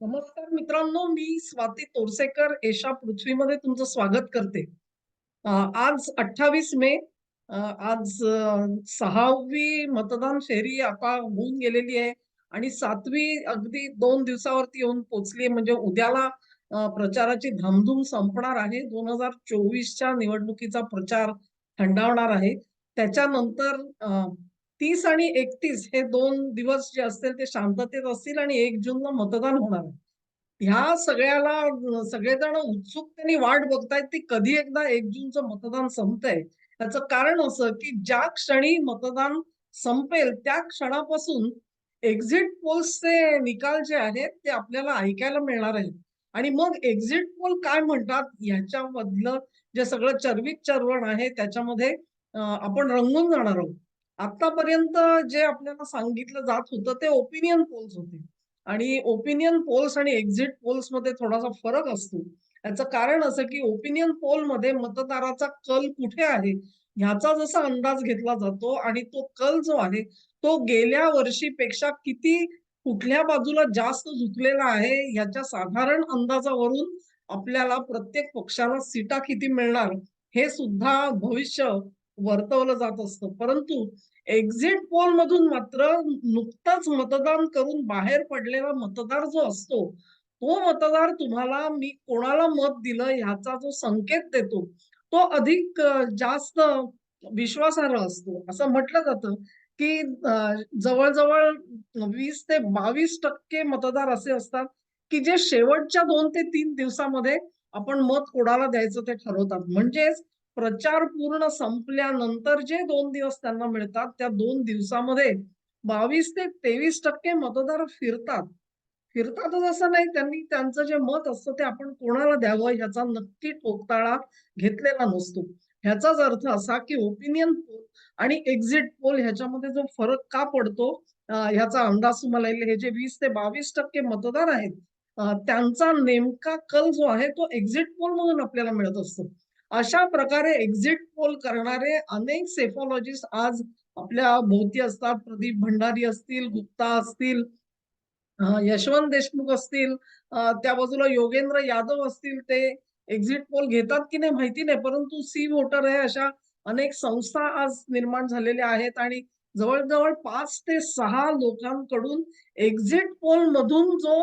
नमस्कार मित्रांनो मी स्वाती तोरसेकर एशा पृथ्वीमध्ये तुमचं स्वागत करते. आज अठ्ठावीस मे आज सहावी मतदान फेरी आता होऊन गेलेली आहे आणि सातवी अगदी दोन दिवसावरती येऊन पोचली म्हणजे उद्याला प्रचाराची धामधूम संपणार आहे. दोन हजार चोवीसच्या निवडणुकीचा प्रचार थंडावणार आहे. त्याच्यानंतर तीस आणि एकतीस हे दोन दिवस जे असतील ते शांततेत असतील आणि एक जूनला मतदान होणार आहे. ह्या सगळ्याला सगळेजण उत्सुकतेने वाट बघतायत की कधी एकदा एक जूनचं मतदान संपतंय. त्याचं कारण असं की ज्या क्षणी मतदान संपेल त्या क्षणापासून एक्झिट पोल्सचे निकाल जे आहेत ते आपल्याला ऐकायला मिळणार आहेत. आणि मग एक्झिट पोल काय म्हणतात? ह्याच्यामधलं जे सगळं चर्विक चर्वण आहे त्याच्यामध्ये आपण रंगून जाणार आहोत. आतापर्यंत जे आपल्याला सांगितलं जात होतं ते ओपिनियन पोल्स होते. आणि ओपिनियन पोल्स आणि एक्झिट पोल्समध्ये थोडासा फरक असतो. याचं कारण असं की ओपिनियन पोलमध्ये मतदाराचा कल कुठे आहे ह्याचा जसा अंदाज घेतला जातो आणि तो कल जो आहे तो गेल्या वर्षीपेक्षा किती कुठल्या बाजूला जास्त झुकलेला आहे ह्याच्या साधारण अंदाजावरून आपल्याला प्रत्येक पक्षाला सीटा किती मिळणार हे सुद्धा भविष्य वर्तवलं जात असतं. परंतु एक्झिट पोल मधून मात्र नुकताच मतदान करून बाहेर पडलेला मतदार जो असतो तो मतदार तुम्हाला मी कोणाला मत दिलं ह्याचा जो संकेत देतो तो अधिक जास्त विश्वासार्ह असतो. असं म्हटलं जातं की जवळजवळ वीस ते बावीस टक्के मतदार असे असतात की जे शेवटच्या दोन ते तीन दिवसामध्ये आपण मत कोणाला द्यायचं ते ठरवतात. म्हणजेच प्रचार पूर्ण संपल्यानंतर जे दोन दिवस त्यांना मिळतात त्या दोन दिवसामध्ये बावीस ते तेवीस टक्के मतदार फिरतात. फिरतातच असं नाही त्यांनी त्यांचं जे मत असतं ते आपण कोणाला द्यावं ह्याचा नक्की ठोकताळा घेतलेला नसतो. ह्याचाच अर्थ असा की ओपिनियन पोल आणि एक्झिट पोल ह्याच्यामध्ये जो फरक का पडतो ह्याचा अंदाज तुम्हाला येईल. हे जे वीस ते बावीस टक्के मतदार आहेत त्यांचा नेमका कल जो आहे तो एक्झिट पोल मधून आपल्याला मिळत असतो. अशा प्रकारे एक्झिट पोल करणारे अनेक सेफॉलॉजिस्ट आज आपल्या भोवती असतात. प्रदीप भंडारी असतील गुप्ता असतील यशवंत देशमुख असतील त्या बाजूला योगेंद्र यादव असतील ते एक्झिट पोल घेतात की नाही माहिती नाही. परंतु सी वोटर आहे अशा अनेक संस्था आज निर्माण झालेल्या आहेत आणि जवळजवळ पाच ते सहा लोकांकडून एक्झिट पोल मधून जो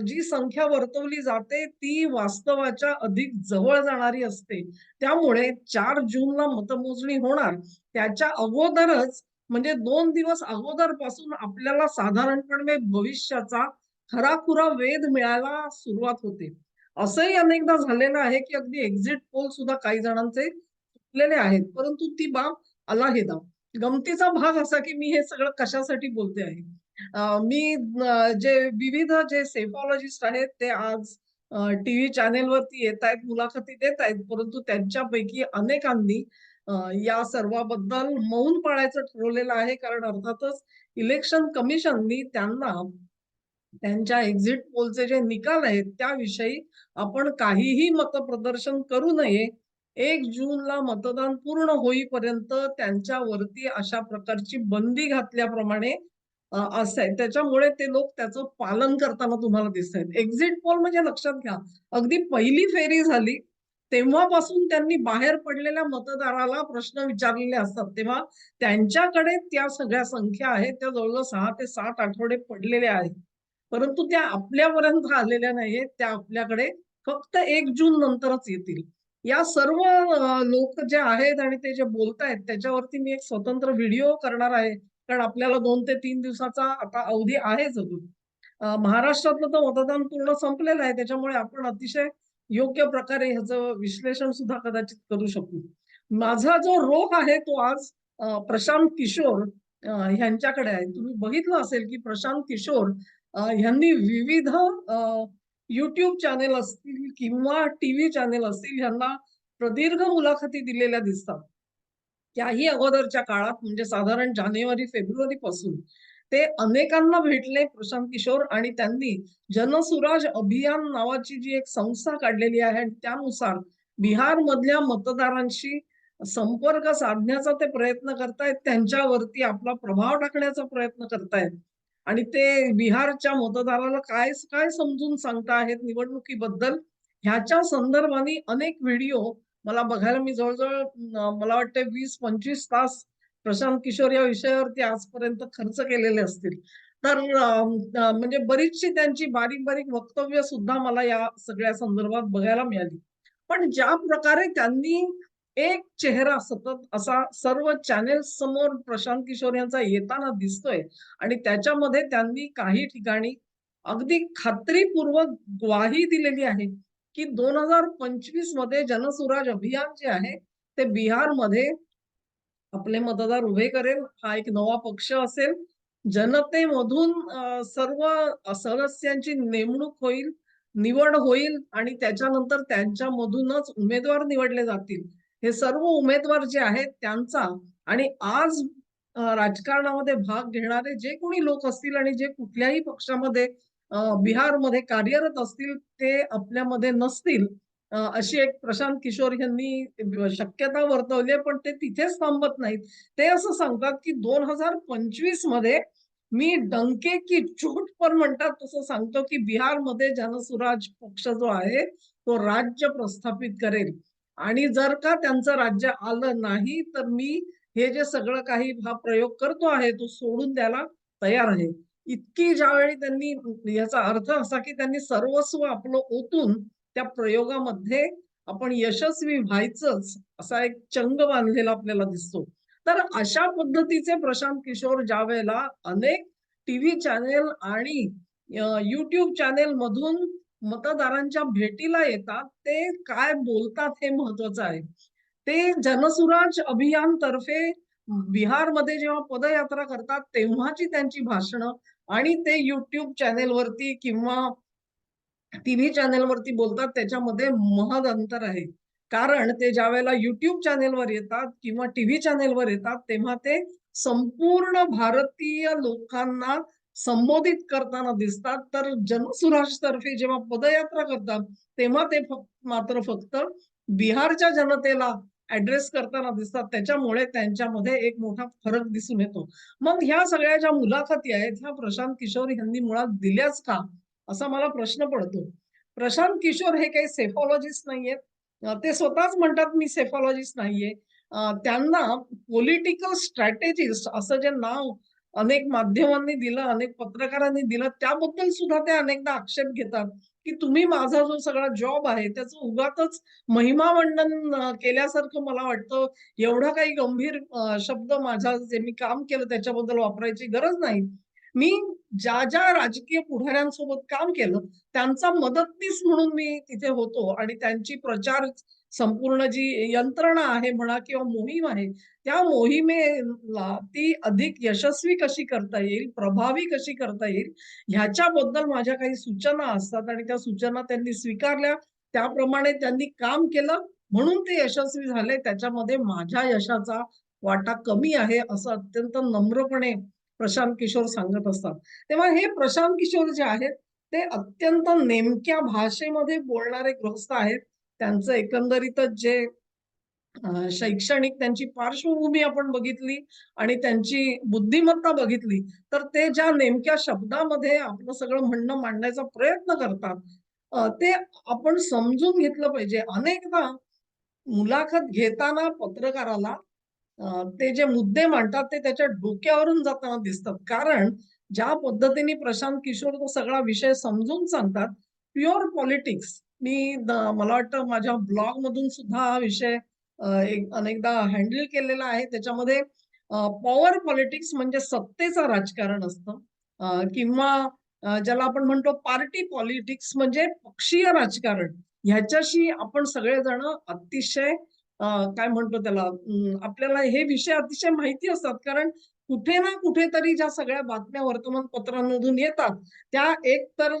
जी संख्या वर्तवली जाते ती वास्तवाच्या अधिक जवळ जाणारी असते. त्यामुळे चार जूनला मतमोजणी होणार. त्याच्या अगोदरच म्हणजे दोन दिवस अगोदरपासून आपल्याला साधारणपणे भविष्याचा खराखुरा वेध मिळायला सुरुवात होते. असंही अनेकदा झालेलं आहे की अगदी एक्झिट पोल सुद्धा काही जणांचे चुकलेले आहेत. परंतु ती बाब अलाहिदा गमतीचा भाग असा की मी हे सगळं कशासाठी बोलते आहे? मी जे विविध जे सेफॉलॉजिस्ट आहेत ते आज टीव्ही चॅनेलवरती येत आहेत मुलाखती देत आहेत परंतु त्यांच्यापैकी अनेकांनी या सर्वाबद्दल मौन पाळायचं ठरवलेलं आहे. कारण अर्थातच इलेक्शन कमिशननी त्यांना त्यांच्या एक्झिट पोलचे जे निकाल आहेत त्याविषयी आपण काहीही मतप्रदर्शन करू नये. एक जूनला मतदान पूर्ण होईपर्यंत त्यांच्यावरती अशा प्रकारची बंदी घातल्याप्रमाणे असं आहे. त्याच्यामुळे ते लोक त्याचं पालन करताना तुम्हाला दिसत आहेत. एक्झिट पोल म्हणजे लक्षात घ्या. अगदी पहिली फेरी झाली तेव्हापासून त्यांनी बाहेर पडलेल्या मतदाराला प्रश्न विचारलेले असतात. तेव्हा त्यांच्याकडे त्या सगळ्या संख्या आहेत. त्या जवळजवळ सहा ते सात आठवडे पडलेल्या आहेत. परंतु त्या आपल्यापर्यंत आलेल्या नाहीयेत. त्या आपल्याकडे फक्त एक जून नंतरच येतील. या सर्व लोक जे आहेत आणि ते जे बोलतायत त्याच्यावरती मी एक स्वतंत्र व्हिडिओ करणार आहे. कारण आपल्याला दोन ते तीन दिवसाचा आता अवधी आहेच अजून. महाराष्ट्रातलं तर मतदान पूर्ण संपलेलं आहे. त्याच्यामुळे आपण अतिशय योग्य प्रकारे ह्याचं विश्लेषण सुद्धा कदाचित करू शकू. माझा जो रोख आहे तो आज प्रशांत किशोर ह्यांच्याकडे आहे. तुम्ही बघितलं असेल की प्रशांत किशोर ह्यांनी विविध युट्यूब चॅनेल असतील किंवा टीव्ही चॅनेल असतील ह्यांना प्रदीर्घ मुलाखती दिलेल्या दिसतात. त्याही अगोदरच्या काळात म्हणजे साधारण जानेवारी फेब्रुवारी पासून ते अनेकांना भेटले प्रशांत किशोर आणि त्यांनी जनसुराज अभियान नावाची जी एक संस्था काढलेली आहे आणि त्यानुसार बिहार मधल्या मतदारांशी संपर्क साधण्याचा ते प्रयत्न करतायत त्यांच्यावरती आपला प्रभाव टाकण्याचा प्रयत्न करतायत. आणि ते बिहारच्या मतदाराला काय काय समजून सांगता आहेत निवडणुकीबद्दल ह्याच्या संदर्भाने अनेक व्हिडिओ मला बघायला मी जवळजवळ मला वाटतं वीस पंचवीस तास प्रशांत किशोर या विषयावरती आजपर्यंत खर्च केलेले असतील. तर म्हणजे बरीचशी त्यांची बारीक बारीक वक्तव्य सुद्धा मला या सगळ्या संदर्भात बघायला मिळाली. पण ज्या प्रकारे त्यांनी एक चेहरा सतत असा सर्व चॅनेल समोर प्रशांत किशोर यांचा येताना दिसतोय आणि त्याच्यामध्ये त्यांनी काही ठिकाणी अगदी खात्रीपूर्वक ग्वाही दिलेली आहे. की दोन हजार पंचवीसमध्ये जनसुराज अभियान जे आहे ते बिहारमध्ये आपले मतदार उभे करेल. हा एक नवा पक्ष असेल. जनतेमधून सर्व सदस्यांची नेमणूक होईल निवड होईल आणि त्याच्यानंतर त्यांच्यामधूनच उमेदवार निवडले जातील. हे सर्व उमेदवार जे आहेत त्यांचा आणि आज राजकारणामध्ये भाग घेणारे जे कोणी लोक असतील आणि जे कुठल्याही पक्षामध्ये बिहारमध्ये कार्यरत असतील ते आपल्यामध्ये नसतील अशी एक प्रशांत किशोर यांनी शक्यता वर्तवली आहे पण ते तिथेच थांबत नाहीत. ते असं सांगतात की दोन हजार पंचवीसमध्ये मी डंके की चोट पण म्हणतात तसं सांगतो की बिहारमध्ये जनसुराज पक्ष जो आहे तो राज्य प्रस्थापित करेल. आणि जर का त्यांचं राज्य आलं नाही तर मी हे जे सगळं काही हा प्रयोग करतो आहे तो सोडून द्यायला तयार आहे. इतकी ज्यावेळी त्यांनी याचा अर्थ असा की त्यांनी सर्वस्व आपलं ओतून त्या प्रयोगामध्ये आपण यशस्वी व्हायचंच असा एक चंग बांधलेला आपल्याला दिसतो. तर अशा पद्धतीचे प्रशांत किशोर ज्या वेळेला अनेक टीव्ही चॅनेल आणि युट्यूब चॅनेल मधून मतदारांच्या भेटीला येतात ते काय बोलतात हे महत्वाचं आहे. ते जनसुराज अभियान तर्फे बिहारमध्ये जेव्हा पदयात्रा करतात तेव्हाची त्यांची भाषणं आणि ते युट्यूब चॅनेलवरती किंवा टीव्ही चॅनेलवरती बोलतात त्याच्यामध्ये महद अंतर आहे. कारण ते ज्या वेळेला युट्यूब चॅनेलवर येतात किंवा टीव्ही चॅनेलवर येतात तेव्हा ते संपूर्ण भारतीय लोकांना संबोधित करताना दिसतात. तर जनसुराज तर्फे जेव्हा पदयात्रा करतात तेव्हा ते फक्त मात्र फक्त बिहारच्या जनतेला ऍड्रेस करताना दिसतात. त्याच्यामुळे त्यांच्यामध्ये एक मोठा फरक दिसून येतो. मग ह्या सगळ्या ज्या मुलाखती आहेत ह्या प्रशांत किशोर यांनी मुळात दिल्याच का? असा मला प्रश्न पडतो. प्रशांत किशोर हे काही सेफॉलॉजिस्ट नाहीयेत. ते स्वतःच म्हणतात मी सेफॉलॉजिस्ट नाहीये. त्यांना पॉलिटिकल स्ट्रॅटेजिस्ट असं जे नाव अनेक माध्यमांनी दिलं अनेक पत्रकारांनी दिलं त्याबद्दल सुद्धा ते अनेकदा आक्षेप घेतात. की तुम्ही माझा जो सगळा जॉब आहे त्याचं उगातच महिमा मंडन केल्यासारखं मला वाटतं. एवढा काही गंभीर शब्द माझ्या जे मी काम केलं त्याच्याबद्दल वापरायची गरज नाही. मी ज्या ज्या राजकीय पुढाऱ्यांसोबत काम केलं त्यांचा मदतनीस म्हणून मी तिथे होतो आणि त्यांची प्रचार संपूर्ण जी यंत्रणा आहे म्हणा किंवा मोहीम आहे त्या मोहिमेला ती अधिक यशस्वी कशी करता येईल प्रभावी कशी करता येईल ह्याच्याबद्दल माझ्या काही सूचना असतात आणि त्या सूचना त्यांनी स्वीकारल्या. त्याप्रमाणे त्यांनी काम केलं म्हणून ते यशस्वी झाले. त्याच्यामध्ये माझ्या यशाचा वाटा कमी आहे असं अत्यंत नम्रपणे प्रशांत किशोर सांगत असतात. तेव्हा हे प्रशांत किशोर जे आहेत ते अत्यंत नेमक्या भाषेमध्ये बोलणारे गृहस्थ आहेत. त्यांचं एकंदरीतच जे शैक्षणिक त्यांची पार्श्वभूमी आपण बघितली आणि त्यांची बुद्धिमत्ता बघितली तर ते ज्या नेमक्या शब्दामध्ये आपलं सगळं म्हणणं मांडण्याचा प्रयत्न करतात ते आपण समजून घेतलं पाहिजे. अनेकदा मुलाखत घेताना पत्रकाराला ते जे मुद्दे मांडतात ते त्याच्या डोक्यावरून जाताना दिसतात. कारण ज्या पद्धतीने प्रशांत किशोर तो सगळा विषय समजून सांगतात प्युअर पॉलिटिक्स. मी मला वाटतं माझ्या ब्लॉग मधून सुद्धा हा विषय अनेकदा हँडल केलेला आहे. त्याच्यामध्ये पॉवर पॉलिटिक्स म्हणजे सत्तेचं राजकारण असतं. किंवा ज्याला आपण म्हणतो पार्टी पॉलिटिक्स म्हणजे पक्षीय राजकारण. ह्याच्याशी आपण सगळेजण अतिशय काय म्हणतो त्याला? आपल्याला हे विषय अतिशय माहिती असतात. कारण कुठे ना कुठेतरी ज्या सगळ्या बातम्या वर्तमानपत्रांमधून येतात त्या एक तर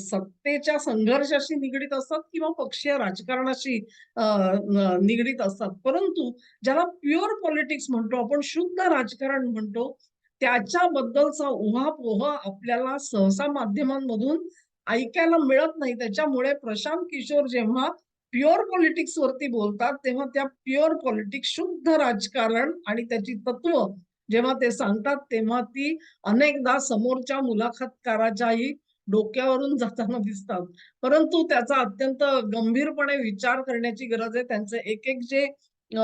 सत्तेच्या संघर्षाशी निगडीत असतात किंवा पक्षीय राजकारणाशी निगडीत असतात. परंतु ज्याला प्युअर पॉलिटिक्स म्हणतो आपण शुद्ध राजकारण म्हणतो त्याच्याबद्दलचा उहापोह आपल्याला सहसा माध्यमांमधून ऐकायला मिळत नाही. त्याच्यामुळे प्रशांत किशोर जेव्हा प्युअर पॉलिटिक्स वरती बोलतात तेव्हा त्या प्युअर पॉलिटिक्स शुद्ध राजकारण आणि त्याची तत्व जेव्हा ते सांगतात तेव्हा ती अनेकदा समोरच्या मुलाखतकाराच्याही डोक्यावरून जाताना दिसतात. परंतु त्याचा अत्यंत गंभीरपणे विचार करण्याची गरज आहे. त्यांचं एक-एक जे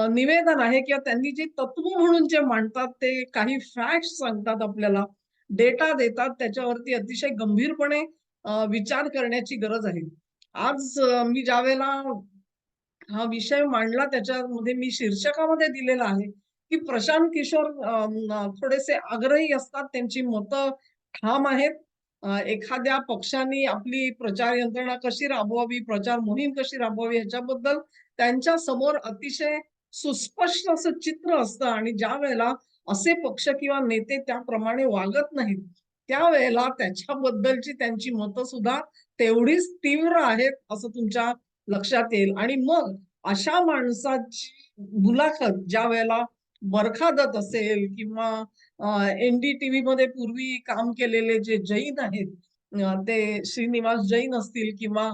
निवेदन आहे किंवा त्यांनी जे तत्व म्हणून जे मांडतात ते काही फॅक्ट सांगतात आपल्याला, डेटा देतात त्याच्यावरती अतिशय गंभीरपणे विचार करण्याची गरज आहे. आज मी ज्या वेळेला हा विषय मांडला त्याच्यामध्ये मी शीर्षकामध्ये दिलेला आहे, की प्रशांत किशोर थोडेसे आग्रही असतात. त्यांची मतं ठाम आहेत. एखाद्या पक्षाने आपली प्रचार यंत्रणा कशी राबवावी, प्रचार मोहीम कशी राबवावी ह्याच्याबद्दल त्यांच्यासमोर अतिशय सुस्पष्ट असं चित्र असतं आणि ज्या वेळेला असे पक्ष किंवा नेते त्याप्रमाणे वागत नाहीत, त्यावेळेला त्याच्याबद्दलची त्यांची मतं सुद्धा तेवढीच तीव्र आहेत असं तुमच्या लक्षात येईल आणि मग अशा माणसाची मुलाखत ज्या वेळेला बरखादत असेल किंवा अ, एन-डी-टीव्हीमध्ये पूर्वी काम केलेले जे जैन आहेत, ते श्रीनिवास जैन असतील किंवा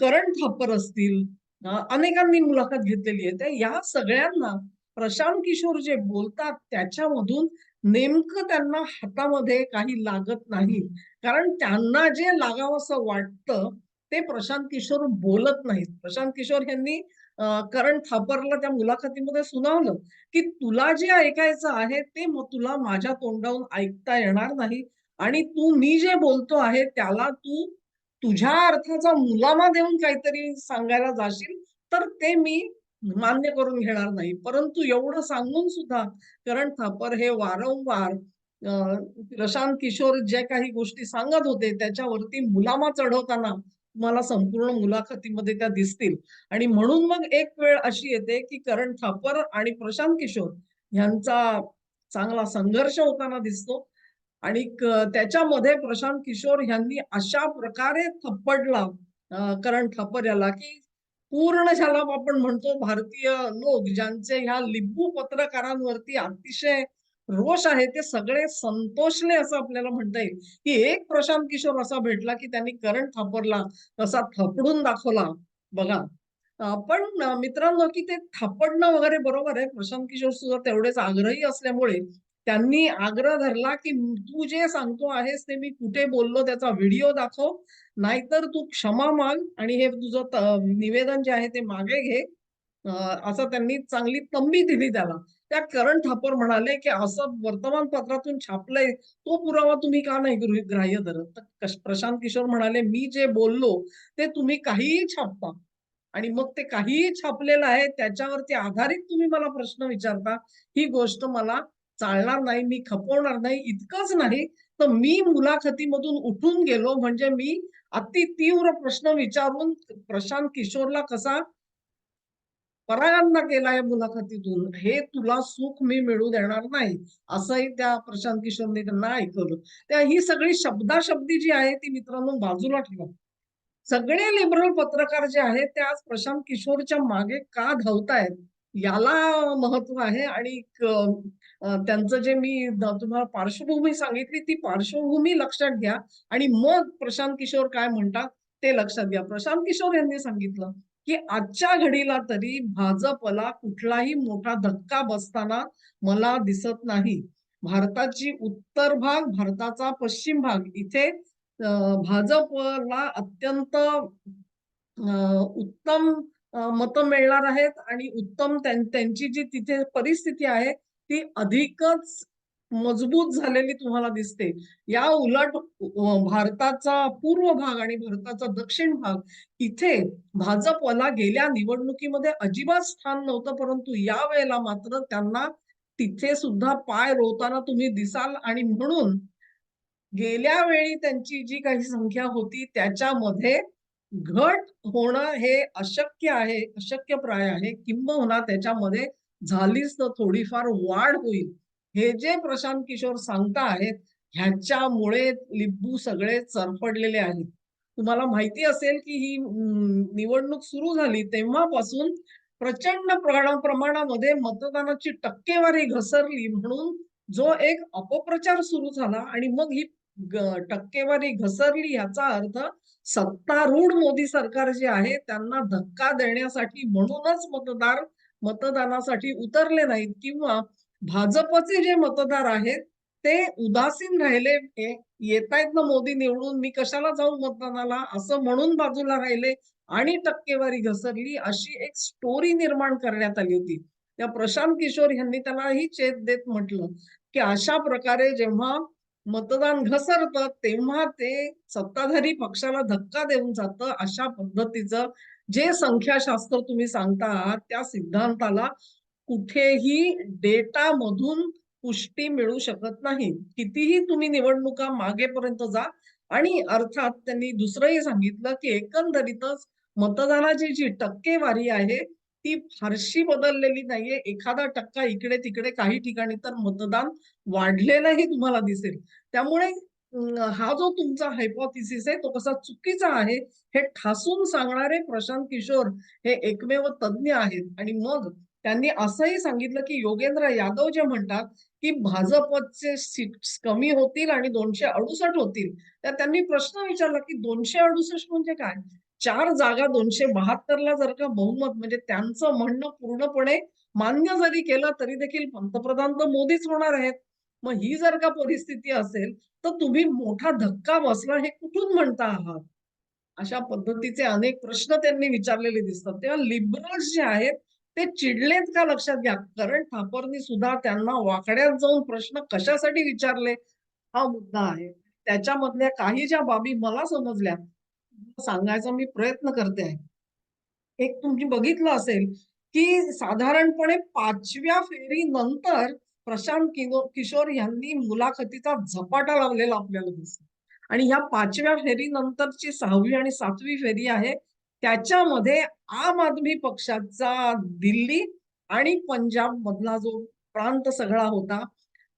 करण थापर असतील, अनेकांनी मुलाखत घेतलेली आहे. तर या सगळ्यांना प्रशांत किशोर जे बोलतात त्याच्यामधून नेमकं त्यांना हातामध्ये काही लागत नाही. कारण त्यांना जे लागावसं वाटतं ते प्रशांत किशोर बोलत नाहीत. प्रशांत किशोर यांनी करण थापरला त्या मुलाखतीमध्ये सुनावलं, की "तुला जे ऐकायचं आहे ते मग तुला माझ्या तोंडावरून ऐकता येणार नाही आणि तू मी जे बोलतो आहे त्याला तू तुझ्या अर्थाचा मुलामा देऊन काहीतरी सांगायला जाशील, तर ते मी मान्य करून घेणार नाही." परंतु एवढं सांगून सुद्धा करण थापर हे वारंवार प्रशांत किशोर ज्या काही गोष्टी सांगत होते त्याच्यावरती मुलामा चढवताना तुम्हाला संपूर्ण मुलाखतीमध्ये त्या दिसतील. आणि म्हणून मग एक वेळ अशी येते, की करण थापर आणि प्रशांत किशोर यांचा चांगला संघर्ष होताना दिसतो. आणि त्याच्यामध्ये प्रशांत किशोर यांनी अशा प्रकारे थप्पडला करण थापर याला, की पूर्ण ज्याला आपण म्हणतो भारतीय लोक ज्यांचे ह्या लिंबू पत्रकारांवरती अतिशय रोष आहे, ते सगळे संतोषले असं आपल्याला म्हणता येईल, की एक प्रशांत किशोर असा भेटला, की त्यांनी करण थापरला तसा थपडून दाखवला. बघा, पण मित्रांनो, की ते थापडणं वगैरे बरोबर आहे. प्रशांत किशोर सुद्धा तेवढेच आग्रही असल्यामुळे त्यांनी आग्रह धरला, की "तू जे सांगतो आहेस ते मी कुठे बोललो त्याचा व्हिडिओ दाखव, नाहीतर तू क्षमा माग आणि हे तुझं निवेदन जे आहे ते मागे घे." असं त्यांनी चांगली तंबी दिली त्याला. त्या करण थापर म्हणाले, की "असं वर्तमानपत्रातून छापलंय, तो पुरावा तुम्ही का नाही ग्राह्य धरत?" तर प्रशांत किशोर म्हणाले, "मी जे बोललो ते तुम्ही काहीही छापता आणि मग ते काहीही छापलेलं आहे त्याच्यावरती आधारित तुम्ही मला प्रश्न विचारता, ही गोष्ट मला चालणार नाही, मी खपवणार नाही. इतकंच नाही, तर मी मुलाखतीमधून उठून गेलो म्हणजे मी अति तीव्र प्रश्न विचारून प्रशांत किशोरला कसा परायांना केला या मुलाखतीतून, हे तुला सुख मी मिळू देणार नाही." असंही त्या प्रशांत किशोरने त्यांना ऐकवलं. तर ही सगळी शब्दाशब्दी जी आहे ती मित्रांनो बाजूला ठेवा. सगळे लिबरल पत्रकार जे आहेत ते आज प्रशांत किशोरच्या मागे का धावतायत याला महत्त्व आहे आणि त्यांचं जे मी तुम्हाला पार्श्वभूमी सांगितली ती पार्श्वभूमी लक्षात घ्या आणि मग प्रशांत किशोर काय म्हणतात ते लक्षात घ्या. प्रशांत किशोर यांनी सांगितलं, की आजच्या घडीला तरी भाजपला कुठलाही मोठा धक्का बसताना मला दिसत नाही. भारताची उत्तर भाग, भारताचा पश्चिम भाग इथे भाजपला अत्यंत उत्तम मतं मिळणार आहेत आणि उत्तम त्यांची जी तिथे परिस्थिती आहे, ती अधिकच मजबूत झालेली तुम्हाला दिसते. या उलट भारताचा पूर्व भाग आणि भारताचा दक्षिण भाग इथे भाजपला गेल्या निवडणुकीमध्ये अजिबात स्थान नव्हतं, परंतु या वेळेला मात्र त्यांना तिथे सुद्धा पाय रोवताना तुम्ही दिसाल आणि म्हणून गेल्या वेळी त्यांची जी काही संख्या होती त्याच्यामध्ये घट होणं हे अशक्य आहे, अशक्यप्राय आहे. किंबहुना त्याच्यामध्ये झालीच तर थोडीफार वाढ होईल. हे जे प्रशांत किशोर सांगता आहेत, ह्याच्यामुळे लिंबू सगळे चरफडलेले आहेत. तुम्हाला माहिती असेल, की ही निवडणूक सुरू झाली तेव्हापासून प्रचंड प्रमाणामध्ये मतदानाची टक्केवारी घसरली म्हणून जो एक अपप्रचार सुरू झाला आणि मग ही टक्केवारी घसरली याचा अर्थ सत्तारूढ मोदी सरकार जे आहे त्यांना धक्का देण्यासाठी म्हणूनच मतदार मतदानासाठी उतरले नाहीत किंवा भाजपचे जे मतदार आहेत ते उदासीन राहिले येतायत ना मोदी निवडून मी कशाला जाऊ मतदानाला? असं म्हणून बाजूला राहिले आणि टक्केवारी घसरली अशी एक स्टोरी निर्माण करण्यात आली होती. त्या प्रशांत किशोर यांनी त्यालाही चेत देत म्हटलं की अशा प्रकारे जेव्हा मतदान घसरतं तेव्हा ते सत्ताधारी पक्षाला धक्का देऊन जातं अशा पद्धतीचं जे संख्याशास्त्र तुम्ही सांगता आहात त्या सिद्धांताला कुठेही डेटा मधून पुष्टी मिळू शकत नाही. कितीही तुम्ही निवडणुका मागेपर्यंत जा आणि अर्थात त्यांनी दुसरंही सांगितलं की एकंदरीतच मतदानाची जी टक्केवारी आहे ती फारशी बदललेली नाहीये. एखादा टक्का इकडे तिकडे काही ठिकाणी तर मतदान वाढलेलंही तुम्हाला दिसेल. त्यामुळे हा जो तुमचा हायपोथिसिस आहे तो कसा चुकीचा आहे हे ठासून सांगणारे प्रशांत किशोर हे एकमेव तज्ज्ञ आहेत. आणि मग त्यांनी असंही सांगितलं की योगेंद्र यादव जे म्हणतात की भाजपचे सीट्स कमी होतील आणि दोनशे अडुसष्ट होतील. तर त्यांनी प्रश्न विचारला की दोनशे अडुसष्ट म्हणजे काय? चार जागा दोनशे बहात्तरला जर का बहुमत म्हणजे त्यांचं म्हणणं पूर्णपणे मान्य जरी केलं तरी देखील पंतप्रधान तर मोदीच होणार आहेत. मग ही जर का परिस्थिती असेल तर तुम्ही मोठा धक्का बसला हे कुठून म्हणता आहात? अशा पद्धतीचे अनेक प्रश्न त्यांनी विचारलेले दिसतात. तेव्हा लिबरल्स जे आहेत ते चिडलेत का लक्षात घ्या? कारण ठाकरनी सुद्धा त्यांना वाकड्यात जाऊन प्रश्न कशासाठी विचारले? हा मुद्दा आहे. त्याच्यामधल्या काही ज्या बाबी मला समजल्या सांगायचा मी प्रयत्न करते. आहे एक तुम्ही बघितलं असेल की साधारणपणे पाचव्या फेरी नंतर प्रशांत किशोर यांनी मुलाखतीचा झपाटा लावलेला आपल्याला दिसतो. आणि ह्या पाचव्या फेरीनंतरची सहावी आणि सातवी फेरी आहे त्याच्यामध्ये आम आदमी पक्षाचा दिल्ली आणि पंजाब मधला जो प्रांत सगळा होता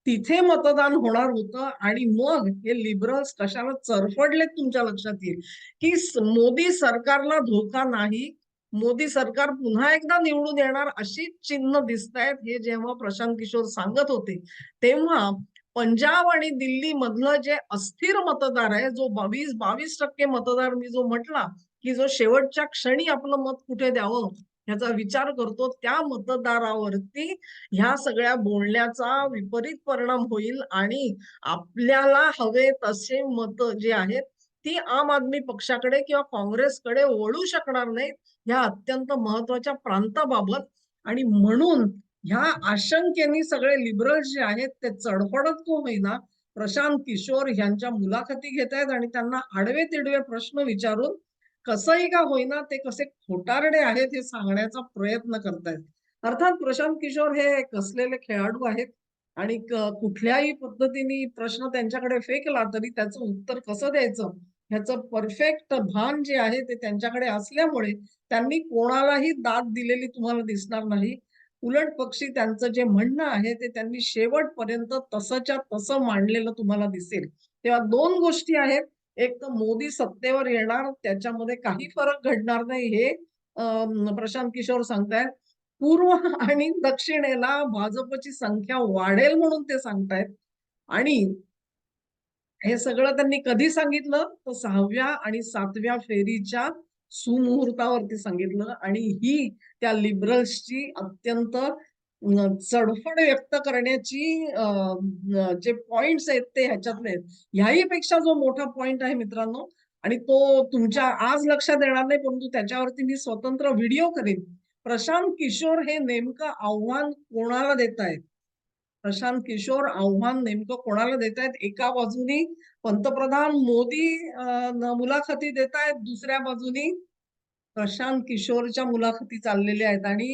तिथे मतदान होणार होतं आणि मग हे लिबरल्स कशाला चरफडले तुमच्या लक्षात येईल? की मोदी सरकारला धोका नाही मोदी सरकार पुन्हा एकदा निवडून येणार अशी चिन्ह दिसत आहेत हे जेव्हा प्रशांत किशोर सांगत होते तेव्हा पंजाब आणि दिल्ली मधलं जे अस्थिर मतदार आहे जो बावीस बावीस टक्के मतदार मी जो म्हटला की जो शेवटच्या क्षणी आपलं मत कुठे द्यावं ह्याचा विचार करतो त्या मतदारावरती ह्या सगळ्या बोलण्याचा विपरीत परिणाम होईल आणि आपल्याला हवे तसे मत जे आहेत ती आम आदमी पक्षाकडे किंवा काँग्रेसकडे वळू शकणार नाहीत. ह्या अत्यंत महत्त्वाच्या प्रांताबाबत आणि म्हणून ह्या आशंकेने सगळे लिबरल जे आहेत ते चढपडत को होईना प्रशांत किशोर यांच्या मुलाखती घेत आहेत आणि त्यांना आडवे तिडवे प्रश्न विचारून कसंही का होईना ते कसे खोटारडे आहेत हे सांगण्याचा प्रयत्न करतायत. अर्थात प्रशांत किशोर हे कसलेले खेळाडू आहेत आणि कुठल्याही पद्धतीने प्रश्न त्यांच्याकडे फेकला तरी त्याचं उत्तर कसं द्यायचं? ह्याचं परफेक्ट भान जे आहे ते त्यांच्याकडे असल्यामुळे त्यांनी कोणालाही दाद दिलेली तुम्हाला दिसणार नाही. उलट पक्षी त्यांचं जे म्हणणं आहे ते त्यांनी शेवटपर्यंत तसंच्या तसं मांडलेलं तुम्हाला दिसेल. तेव्हा दोन गोष्टी आहेत. एक तर मोदी सत्तेवर येणार त्याच्यामध्ये काही फरक घडणार नाही हे प्रशांत किशोर सांगतायत. पूर्व आणि दक्षिणेला भाजपची संख्या वाढेल म्हणून ते सांगतायत. आणि हे सगळं त्यांनी कधी सांगितलं? तर सहाव्या आणि सातव्या फेरीच्या सुमुहूर्तावरती सांगितलं. आणि ही त्या लिबरल्सची अत्यंत चढफड व्यक्त करण्याची जे पॉइंट्स आहेत ते ह्याच्यातले आहेत. ह्याही पेक्षा जो मोठा पॉइंट आहे मित्रांनो आणि तो तुमच्या आज लक्षात येणार नाही परंतु त्याच्यावरती मी स्वतंत्र व्हिडिओ करेन. प्रशांत किशोर हे नेमकं आव्हान कोणाला देत आहेत प्रशांत किशोर आव्हान नेमकं कोणाला देत आहेत एका बाजूनी पंतप्रधान मोदी मुलाखती देत आहेत दुसऱ्या बाजूनी प्रशांत किशोरच्या मुलाखती चाललेल्या आहेत. आणि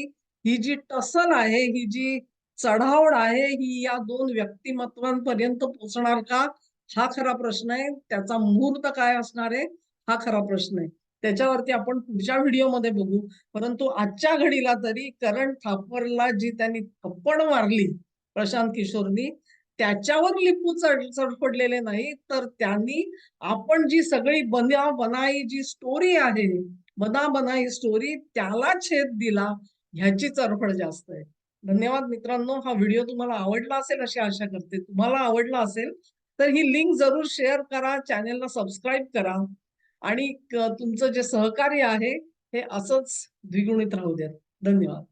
ही जी टसल आहे ही जी चढावड आहे ही या दोन व्यक्तिमत्वांपर्यंत पोचणार का? हा खरा प्रश्न आहे. त्याचा मुहूर्त काय असणार आहे? हा खरा प्रश्न आहे. त्याच्यावरती आपण पुढच्या व्हिडिओमध्ये बघू. परंतु आजच्या घडीला तरी करण थापरला जी त्यांनी थप्पड मारली प्रशांत किशोरनी त्याच्यावर लिपू चढ चढपडलेले नाही तर त्यांनी आपण जी सगळी बना बनाई जी स्टोरी आहे बना बनाई स्टोरी त्याला छेद दिला ह्याची चरफड जास्त आहे. धन्यवाद मित्रांनो हा व्हिडिओ तुम्हाला आवडला असेल अशी आशा करते. तुम्हाला आवडला असेल तर ही लिंक जरूर शेअर करा चॅनेलला सबस्क्राईब करा. आणि तुमचं जे सहकार्य आहे हे असंच द्विगुणित राहू द्या. धन्यवाद.